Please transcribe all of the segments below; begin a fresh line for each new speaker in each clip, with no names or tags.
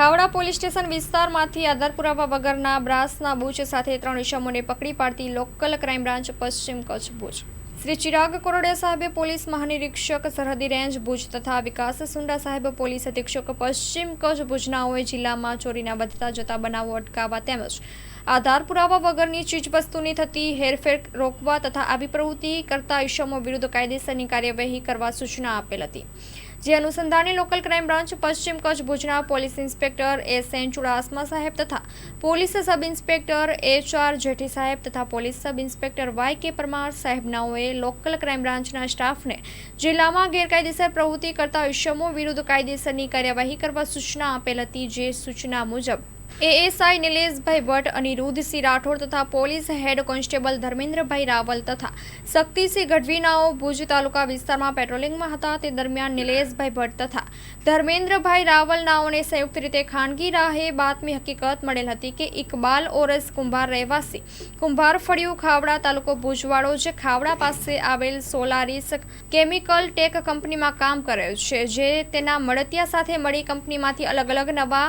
Khavda police station વિસ્તારમાંથી આધાર પુરાવા વગરના બ્રાસના બૂચ સાથે ત્રણ ઇસમોને પકડી પાડતી લોકલ ક્રાઇમ બ્રાન્ચ પશ્ચિમ કચ્છ ભુજ. શ્રી ચિરાગ કરોડિયા સાહેબે પોલીસ મહાનિરીક્ષક સરહદી રેન્જ ભુજ તથા વિકાસ સુંડા સાહેબ પોલીસ અધિક્ષક પશ્ચિમ કચ્છ ભુજનાઓએ જિલ્લામાં ચોરીના વધતા જતા બનાવો અટકાવવા તેમજ આધાર પુરાવા વગરની ચીજવસ્તુની થતી હેરફેર રોકવા તથા આવી પ્રવૃત્તિ કરતા ઇસમો વિરુદ્ધ કાયદેસરની કાર્યવાહી કરવા સૂચના આપેલ હતી. જે અનુસંધાને લોકલ ક્રાઇમ બ્રાન્ચ, પશ્ચિમ કચ્છ, ભુજના police inspector S N Chudasama સાહેબ તથા police sub inspector H R Jethi સાહેબ તથા પોલીસ સબ ઇન્સ્પેક્ટર વાય કે પરમાર સાહેબનાઓએ લોકલ ક્રાઇમ બ્રાન્ચના સ્ટાફને જિલ્લામાં ગેરકાયદેસર પ્રવૃત્તિ કરતા ઇસમો વિરુદ્ધ કાયદેસરની કાર્યવાહી કરવા સૂચના આપેલ હતી જે સૂચના મુજબ એએસઆઈ નિલેશભાઈ ભટ્ટ અનિરુદ્ધસિંહ રાઠોડ તથા police head constable Dharmendrabhai Raval તથા શક્તિસિંહ ગઢવીનાઓ ભુજ તાલુકા વિસ્તારમાં પેટ્રોલિંગમાં હતા. તે દરમિયાન નિલેશભાઈ ભટ્ટ તથા ધર્મેન્દ્રભાઈ રાવલનાઓને સંયુક્ત રીતે ખાનગી રાહે બાતમી હકીકત મળેલ હતી કે ઇકબાલ ઓરસ કુંભાર રહેવાસી કુંભાર ફળિયું ખાવડા તાલુકો ભુજવાડો જે ખાવડા પાસે આવેલ સોલારીસ કેમિકલ ટેક કંપનીમાં કામ કરે છે. જે તેના મળતિયા સાથે મળી કંપનીમાંથી અલગ અલગ નવા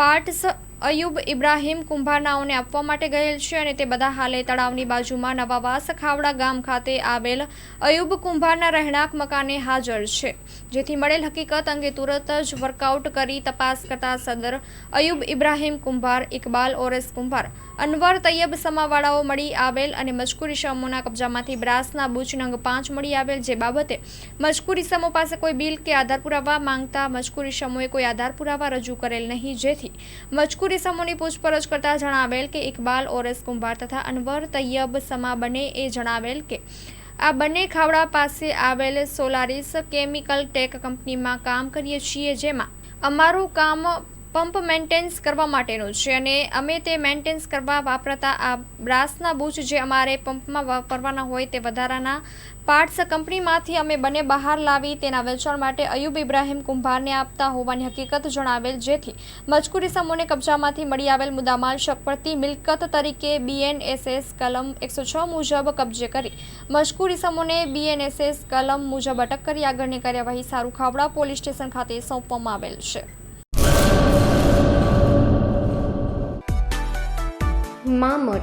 પાર્ટ્સ અયુબ ઇબ્રાહીમ કુંભારનાઓને આપવા માટે ગયેલ છે અને તે બધા હાલે તળાવની બાજુમાં નવાવાસ ખાવડા ગામ ખાતે આવેલ અયુબ કુંભારના રહેણાંક મકાને હાજર છે, જેથી મળેલ હકીકત અંગે તુરત જ વર્કઆઉટ કરી તપાસ કરતા સદર અયુબ ઇબ્રાહીમ કુંભાર, ઇકબાલ ઓરેસ કુંભાર, અનવર તૈયબ સમાવાળાઓ મળી આવેલ અને મજકૂરી સમૂહના કબજામાંથી બ્રાસના બુચ નંગ પાંચ મળી આવેલ, જે બાબતે મજકૂરી સમૂહ પાસે કોઈ બિલ કે આધાર પુરાવા માંગતા મજકૂરી સમૂહે કોઈ આધાર પુરાવા રજૂ કરેલ નહીં, જેથી મજકૂરી સમૂહની પૂછપરછ કરતા જણાવેલ કે ઇકબાલ, ઓરેસ, કુંભાર તથા અનવર તૈયબ સમા બને એ જણાવેલ કે આ બંને ખાવડા પાસે આવેલ સોલારીસ કેમિકલ ટેક કંપનીમાં કામ કરીએ છીએ જેમાં અમારું કામ પંપ મેન્ટેન્સ કરવા માટેનું છે અને અમે તે મેન્ટેન્સ કરવા વાપરતા આ બ્રાસના બૂચ જે અમારે પંપમાં વાપરવાના હોય તે વધારાના પાર્ટ્સ કંપનીમાંથી અમે બંને બહાર લાવી તેના વેચાણ માટે અયુબ ઇબ્રાહીમ કુંભારને આપતા હોવાની હકીકત જણાવેલ, જેથી મજકૂરી સમૂહને કબજામાંથી મળી આવેલ મુદ્દામાલ શકપડતી મિલકત તરીકે બીએનએસએસ કલમ એકસો છ મુજબ કબજે કરી મજકૂરી સમૂહને બીએનએસએસ કલમ મુજબ અટક કરી આગળની કાર્યવાહી સારું ખાવડા પોલીસ સ્ટેશન ખાતે સોંપવામાં આવેલ છે.